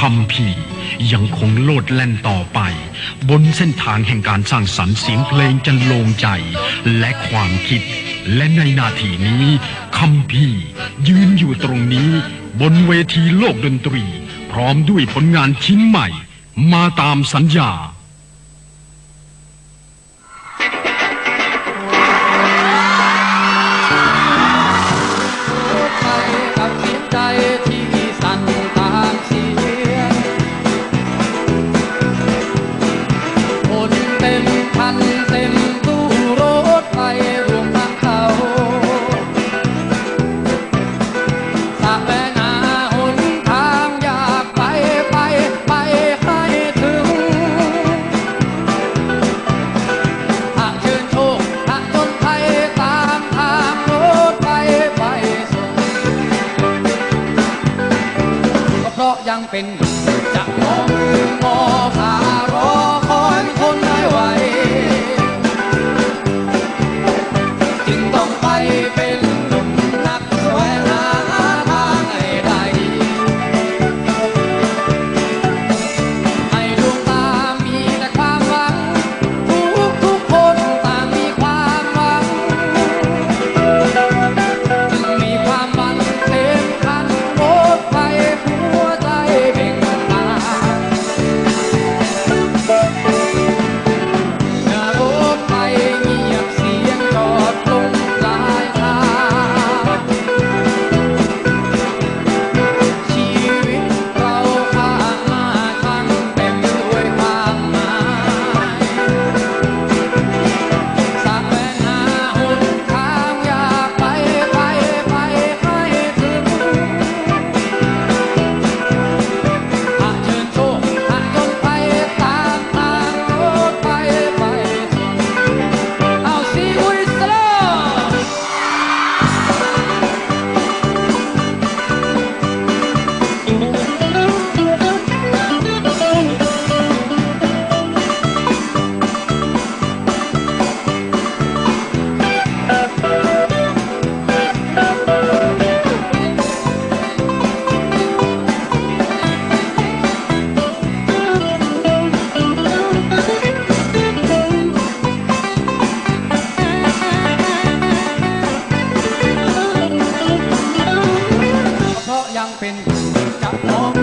คำพียังคงโลดแล่นต่อไป บนเส้นทางแห่งการสร้างสรรค์เสียงเพลงจันโลงใจ และความคิด และในนาทีนี้คำพียืนอยู่ตรงนี้ บนเวทีโลกดนตรี พร้อมด้วยผลงานชิ้นใหม่ มาตามสัญญา ยังเป็นจะขอมือมอขา ยังเป็นจะมอง